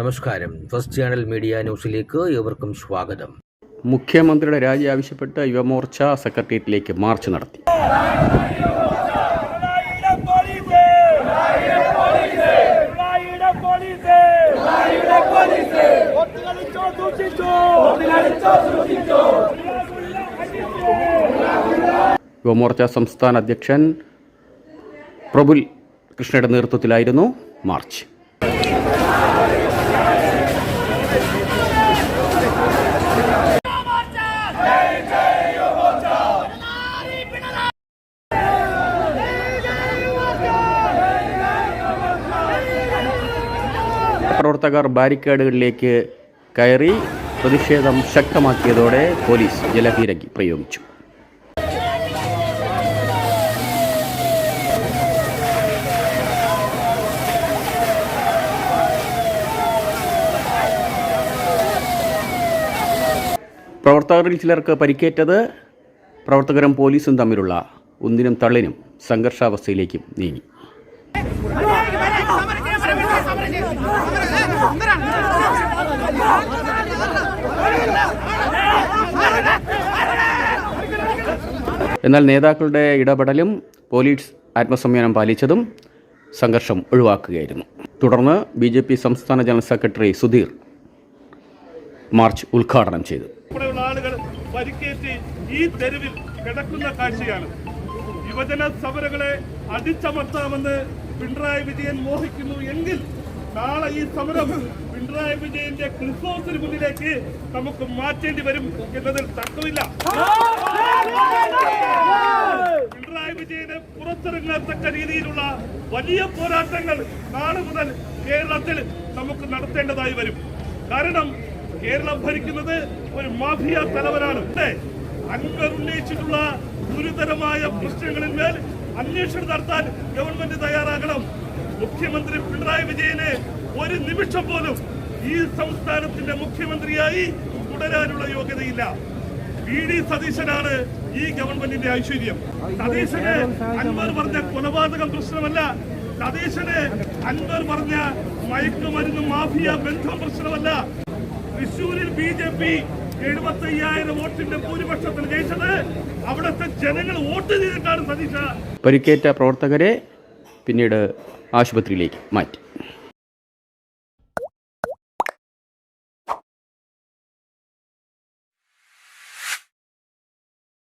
നമസ്കാരം. First channel media ന്യൂസിലേക്ക് ഏവർക്കും സ്വാഗതം. മുഖ്യമന്ത്രിയുടെ രാജി ആവശ്യപ്പെട്ട് യുവമോർച്ച സെക്രട്ടേറിയറ്റിലേക്ക് മാർച്ച് നടത്തി. യുവമോർച്ച സംസ്ഥാന അധ്യക്ഷൻ പ്രബുൽ കൃഷ്ണയുടെ നേതൃത്വത്തിലായിരുന്നു മാർച്ച്. പ്രവർത്തകർ ബാരിക്കേഡുകളിലേക്ക് കയറി പ്രതിഷേധം ശക്തമാക്കിയതോടെ പോലീസ് ജലപീരങ്കി പ്രയോഗിച്ചു. പ്രവർത്തകരിൽ ചിലർക്ക് പരിക്കേറ്റത് പ്രവർത്തകരും പോലീസും തമ്മിലുള്ള ഒന്നിനും തള്ളിനും സംഘർഷാവസ്ഥയിലേക്കും നീങ്ങി. എന്നാൽ നേതാക്കളുടെ ഇടപെടലും പോലീസ് ആത്മസംയമനം പാലിച്ചതും സംഘർഷം ഒഴിവാക്കുകയായിരുന്നു. തുടർന്ന് ബി ജെ പി സംസ്ഥാന ജനറൽ സെക്രട്ടറി സുധീർ മാർച്ച് ഉദ്ഘാടനം ചെയ്തു. ആളുകൾ ഈ തെരുവിൽ കിടക്കുന്ന കാഴ്ചയാണ്. യുവജന സമരങ്ങളെ അടിച്ചമർത്താമെന്ന് പിണറായി വിജയൻ മോഹിക്കുന്നു എങ്കിൽ നാളെ ഈ സമരം പിണറായി വിജയന്റെ ക്രിസ്മസിന് മുന്നിലേക്ക് നമുക്ക് മാറ്റേണ്ടി വരും എന്നതിൽ തർക്കമില്ല. പിണറായി വിജയനെ പുറത്തിറങ്ങാത്തക്ക രീതിയിലുള്ള വലിയ പോരാട്ടങ്ങൾ നാളെ മുതൽ കേരളത്തിൽ നമുക്ക് നടത്തേണ്ടതായി വരും. കാരണം കേരളം ഭരിക്കുന്നത് ഒരു മാഫിയ തലവനാണ്. അൻവർ ഉന്നയിച്ചിട്ടുള്ള ഗുരുതരമായ പ്രശ്നങ്ങളിന്മേൽ അന്വേഷണം നടത്താൻ ഗവൺമെന്റ് തയ്യാറാകണം. മുഖ്യമന്ത്രി പിണറായി വിജയന് ഒരു നിമിഷം പോലും ഈ സംസ്ഥാനത്തിന്റെ മുഖ്യമന്ത്രിയായി തുടരാനുള്ള യോഗ്യതയില്ല. വി ഡി സതീശനാണ് ഈ ഗവൺമെന്റിന്റെ ഐശ്വര്യം. സതീശന് അൻവർ പറഞ്ഞ കൊലപാതകം പ്രശ്നമല്ല. സതീശന് അൻവർ പറഞ്ഞ മയക്കുമരുന്ന് മാഫിയ ബന്ധം പ്രശ്നമല്ല. തൃശൂരിൽ ബി ജെ പി എഴുപത്തി അയ്യായിരം വോട്ടിന്റെ ഭൂരിപക്ഷത്തിൽ ജയിച്ചത് അവിടുത്തെ ജനങ്ങൾ വോട്ട് ചെയ്തിട്ടാണ് സതീശ. പരിക്കേറ്റ പ്രവർത്തകരെ പിന്നീട് ആശുപത്രിയിലേക്ക് മാറ്റി.